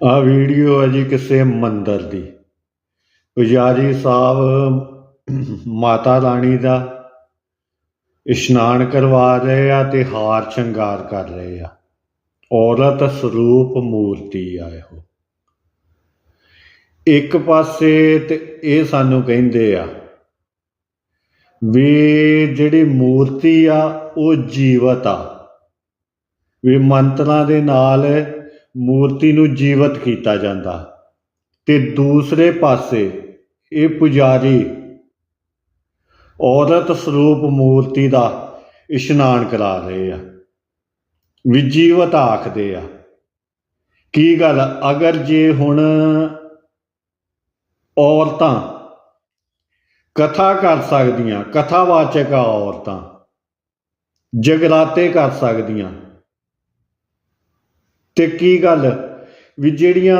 ਆ ਵੀਡੀਓ ਹੈ ਜੀ ਕਿਸੇ ਮੰਦਰ ਦੀ। ਪੁਜਾਰੀ ਸਾਹਿਬ ਮਾਤਾ ਰਾਣੀ ਦਾ ਇਸ਼ਨਾਨ ਕਰਵਾ ਰਹੇ ਆ ਤੇ ਹਾਰ ਸ਼ਿੰਗਾਰ ਕਰ ਰਹੇ ਆ। ਔਰਤ ਸਰੂਪ ਮੂਰਤੀ ਆ ਉਹ ਇੱਕ ਪਾਸੇ ਤੇ ਇਹ ਸਾਨੂੰ ਕਹਿੰਦੇ ਆ ਵੀ ਜਿਹੜੀ ਮੂਰਤੀ ਆ ਉਹ ਜੀਵਤ ਆ, ਵੀ ਮੰਤਰਾਂ ਦੇ ਨਾਲ ਮੂਰਤੀ ਨੂੰ ਜੀਵਤ ਕੀਤਾ ਜਾਂਦਾ। ਤੇ ਦੂਸਰੇ ਪਾਸੇ ਇਹ ਪੁਜਾਰੀ ਔਰਤ ਸਰੂਪ ਮੂਰਤੀ ਦਾ ਇਸ਼ਨਾਨ ਕਰਾ ਰਹੇ ਆ। ਵੀ ਜੀਵਤ ਆਖਦੇ ਆ। ਕੀ ਗੱਲ? ਅਗਰ ਜੇ ਹੁਣ ਔਰਤਾਂ ਕਥਾ ਕਰ ਸਕਦੀਆਂ, ਕਥਾਵਾਚਕ ਔਰਤਾਂ, ਜਗਰਾਤੇ ਕਰ ਸਕਦੀਆਂ ਤੇ ਕੀ ਗੱਲ? ਵੀ ਜਿਹੜੀਆਂ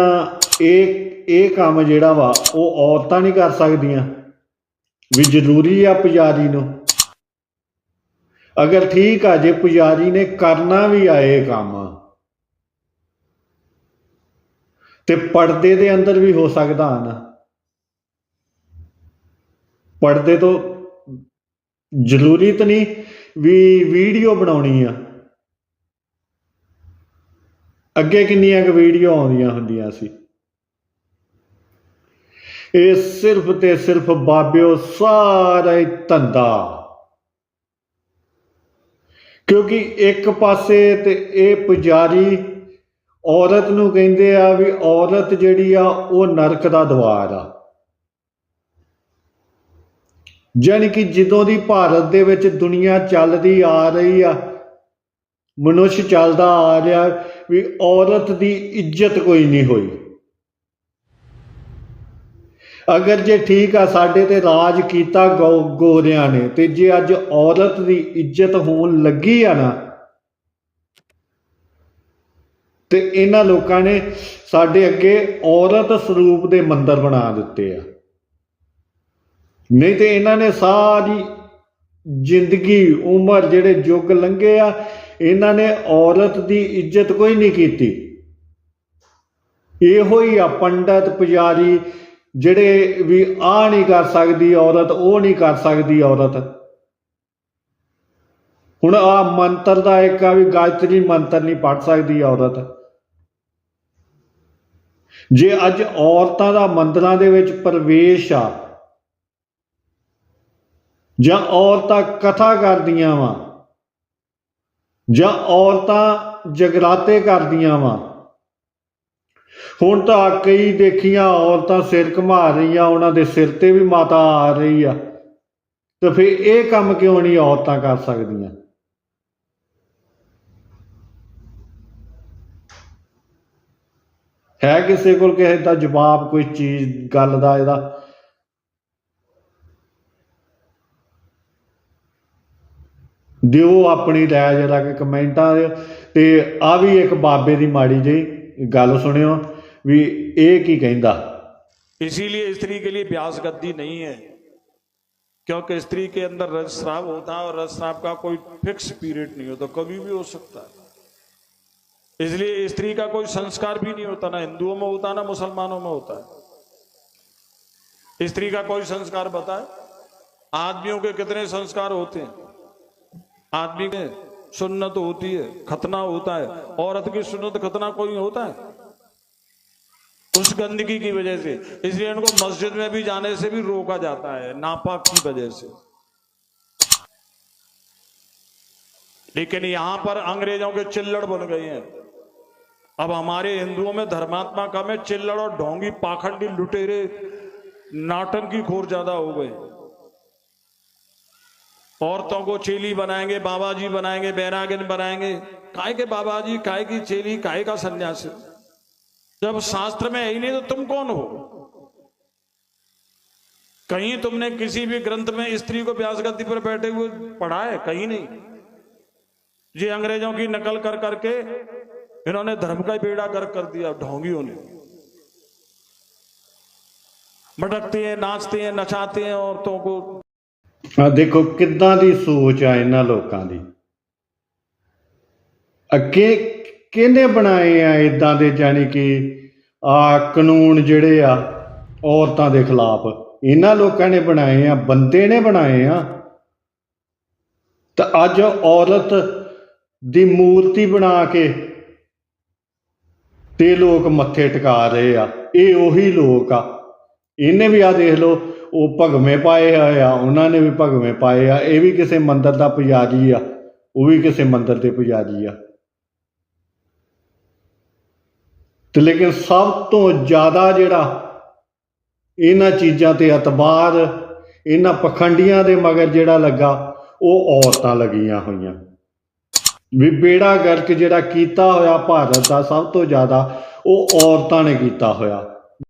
ਇਹ ਇਹ ਕੰਮ ਜਿਹੜਾ ਵਾ, ਉਹ ਔਰਤਾਂ ਨਹੀਂ ਕਰ ਸਕਦੀਆਂ। ਵੀ ਜ਼ਰੂਰੀ ਆ ਪੁਜਾਰੀ ਨੂੰ। ਅਗਰ ਠੀਕ ਆ, ਜੇ ਪੁਜਾਰੀ ਨੇ ਕਰਨਾ ਵੀ ਆ ਇਹ ਕੰਮ, ਤੇ ਪਰਦੇ ਦੇ ਅੰਦਰ ਵੀ ਹੋ ਸਕਦਾ ਨਾ ਪਰਦੇ ਤੋਂ ਜ਼ਰੂਰੀ ਤਾਂ ਨਹੀਂ ਵੀ ਵੀਡੀਓ ਬਣਾਉਣੀ ਆ। ਅੱਗੇ ਕਿੰਨੀਆਂ ਕੁ ਵੀਡੀਓ ਆਉਂਦੀਆਂ ਹੁੰਦੀਆਂ ਸੀ। ਇਹ ਸਿਰਫ ਤੇ ਸਿਰਫ ਬਾਬਿਓ ਸਾਰਾ ਹੀ ਧੰਦਾ। ਕਿਉਂਕਿ ਇੱਕ ਪਾਸੇ ਤੇ ਇਹ ਪੁਜਾਰੀ ਔਰਤ ਨੂੰ ਕਹਿੰਦੇ ਆ ਵੀ ਔਰਤ ਜਿਹੜੀ ਆ, ਉਹ ਨਰਕ ਦਾ ਦਵਾਰ ਆ। ਜਾਣੀ ਕਿ ਜਦੋਂ ਦੀ ਭਾਰਤ ਦੇ ਵਿੱਚ ਦੁਨੀਆ ਚੱਲਦੀ ਆ ਰਹੀ ਆ ਮਨੁੱਖ ਚੱਲਦਾ ਆ ਰਿਹਾ ਵੀ ਔਰਤ ਦੀ ਇੱਜ਼ਤ ਕੋਈ ਨਹੀਂ ਹੋਈ। ਅਗਰ ਜੇ ਠੀਕ ਆ, ਸਾਡੇ ਤੇ ਰਾਜ ਕੀਤਾ ਗੋ- ਗੋਰਿਆਂ ਨੇ, ਤੇ ਜੇ ਅੱਜ ਔਰਤ ਦੀ ਇੱਜ਼ਤ ਹੋਣ ਲੱਗੀ ਆ ਨਾ, ਤੇ ਇਹਨਾਂ ਲੋਕਾਂ ਨੇ ਸਾਡੇ ਅੱਗੇ ਔਰਤ ਸਰੂਪ ਦੇ ਮੰਦਰ ਬਣਾ ਦਿੱਤੇ ਆ। ਨਹੀਂ ਤੇ ਇਹਨਾਂ ਨੇ ਸਾਰੀ ਜ਼ਿੰਦਗੀ, ਉਮਰ ਜਿਹੜੇ ਯੁੱਗ ਲੰਘੇ ਆ, ਇਹਨਾਂ ਨੇ ਔਰਤ ਦੀ ਇੱਜ਼ਤ ਕੋਈ ਨਹੀਂ ਕੀਤੀ। ਇਹੋ ਹੀ ਆ ਪੰਡਤ, ਪੁਜਾਰੀ, ਜਿਹੜੇ ਵੀ ਆ ਨਹੀਂ ਕਰ ਸਕਦੀ ਔਰਤ, ਉਹ ਨਹੀਂ ਕਰ ਸਕਦੀ ਔਰਤ। ਹੁਣ ਆ ਮੰਤਰ ਦਾ ਇੱਕ ਆ ਵੀ ਗਾਇਤਰੀ ਮੰਤਰ ਨਹੀਂ ਪੜ ਸਕਦੀ ਔਰਤ। ਜੇ ਅੱਜ ਔਰਤਾਂ ਦਾ ਮੰਦਰਾਂ ਦੇ ਵਿੱਚ ਪ੍ਰਵੇਸ਼ ਆ ਜਾਂ ਔਰਤਾਂ ਕਥਾ ਕਰਦੀਆਂ ਵਾ, ਜਾਂ ਔਰਤਾਂ ਜਗਰਾਤੇ ਕਰਦੀਆਂ ਵਾ। ਹੁਣ ਤਾਂ ਕਈ ਦੇਖੀਆਂ ਔਰਤਾਂ ਸਿਰ ਘੁਮਾ ਰਹੀਆਂ, ਉਹਨਾਂ ਦੇ ਸਿਰ ਤੇ ਵੀ ਮਾਤਾ ਆ ਰਹੀ ਆ। ਤੇ ਫਿਰ ਇਹ ਕੰਮ ਕਿਉਂ ਨਹੀਂ ਔਰਤਾਂ ਕਰ ਸਕਦੀਆਂ? ਹੈ ਕਿਸੇ ਕੋਲ ਕਿਸੇ ਦਾ ਜਵਾਬ, ਕੋਈ ਚੀਜ਼, ਗੱਲ ਦਾ ਇਹਦਾ ਦਿਓ ਆਪਣੀ ਰਾਏ ਜਰਾ ਕਿ ਕਮੈਂਟਾਂ ਦੇ ਤੇ ਆ ਵੀ ਇੱਕ ਬਾਬੇ ਦੀ ਮਾੜੀ ਜਿਹੀ ਗੱਲ ਸੁਣਿਓ ਵੀ ਇਹ ਕੀ ਕਹਿੰਦਾ इसीलिए स्त्री के लिए ब्यास गद्दी नहीं है क्योंकि स्त्री के अंदर रजस्राव होता है और रजस्राव का कोई फिक्स पीरियड नहीं होता कभी भी हो सकता है इसलिए स्त्री का कोई संस्कार भी नहीं होता ना हिंदुओं में होता ना मुसलमानों में होता है स्त्री का कोई संस्कार बताए आदमियों के कितने संस्कार होते हैं आदमी के सुन्नत होती है, खतना होता है, औरत की सुन्नत, खतना कोई होता है? उस गंदगी की वजह से। इसलिए इनको मस्जिद में भी जाने से भी रोका जाता है, नापाक की वजह से। लेकिन यहाँ पर अंग्रेज़ों के चिल्लड़ बन गए हैं। अब हमारे हिंदुओं में धर्मात्मा कम है चिल्लड़ और ढोंगी पाखंडी लुटेरे नाटन की खोर ज़्यादा हो गए। औरतों को चेली बनाएँगे बाबा जी बनाएँगे, बैरागिन बनाएँगे। काय के बाबा जी काय की चेली, काय का सन्यासी? जब शास्त्र में है ही नहीं तो तुम कौन हो? कहीं तुमने किसी भी ग्रंथ में स्त्री को ब्यास गति पर बैठे हुए पढ़ा है? कहीं नहीं। ये अंग्रेज़ों की नकल कर करके इन्होंने धर्म का बेड़ा गर्क कर दिया, ढोंगियों ने। भटकते हैं, नाचते हैं, नचाते हैं औरतों को। ਆ ਦੇਖੋ ਕਿੱਦਾਂ ਦੀ ਸੋਚ ਆ ਇਹਨਾਂ ਲੋਕਾਂ ਦੀ। ਅੱਗੇ ਕਿਹਨੇ ਬਣਾਏ ਆ ਇਦਾਂ ਦੇ ਜਾਨੀ ਕਿ ਆ ਕਾਨੂੰਨ ਜਿਹੜੇ ਆ ਔਰਤਾਂ ਦੇ ਖਿਲਾਫ। ਇਹਨਾਂ ਲੋਕਾਂ ਨੇ ਬਣਾਏ ਆ, ਬੰਦੇ ਨੇ ਬਣਾਏ ਆ। ਤਾਂ ਅੱਜ ਔਰਤ ਦੀ ਮੂਰਤੀ ਬਣਾ ਕੇ ਤੇ ਲੋਕ ਮੱਥੇ ਟਿਕਾ ਰਹੇ ਆ। ਇਹ ਉਹੀ ਲੋਕ ਆ। ਇਹਨੇ ਵੀ ਆ ਦੇਖ ਲਓ ਉਹ ਭਗਵੇਂ ਪਾਏ ਹੋਏ ਆ ਉਹਨਾਂ ਨੇ ਵੀ ਭਗਵੇਂ ਪਾਏ ਆ, ਇਹ ਵੀ ਕਿਸੇ ਮੰਦਰ ਦਾ ਪੁਜਾਰੀ ਆ, ਉਹ ਵੀ ਕਿਸੇ ਮੰਦਰ ਦੇ ਪੁਜਾਰੀ ਆ। ਤੇ ਲੇਕਿਨ ਸਭ ਤੋਂ ਜ਼ਿਆਦਾ ਜਿਹੜਾ ਇਹਨਾਂ ਚੀਜ਼ਾਂ ਤੇ ਅਤਬਾਰ ਇਹਨਾਂ ਪਖੰਡੀਆਂ ਦੇ ਮਗਰ ਜਿਹੜਾ ਲੱਗਾ, ਉਹ ਔਰਤਾਂ ਲੱਗੀਆਂ ਹੋਈਆਂ। ਵੀ ਬੇੜਾ ਗਰਕ ਜਿਹੜਾ ਕੀਤਾ ਹੋਇਆ ਭਾਰਤ ਦਾ ਸਭ ਤੋਂ ਜ਼ਿਆਦਾ, ਉਹ ਔਰਤਾਂ ਨੇ ਕੀਤਾ ਹੋਇਆ।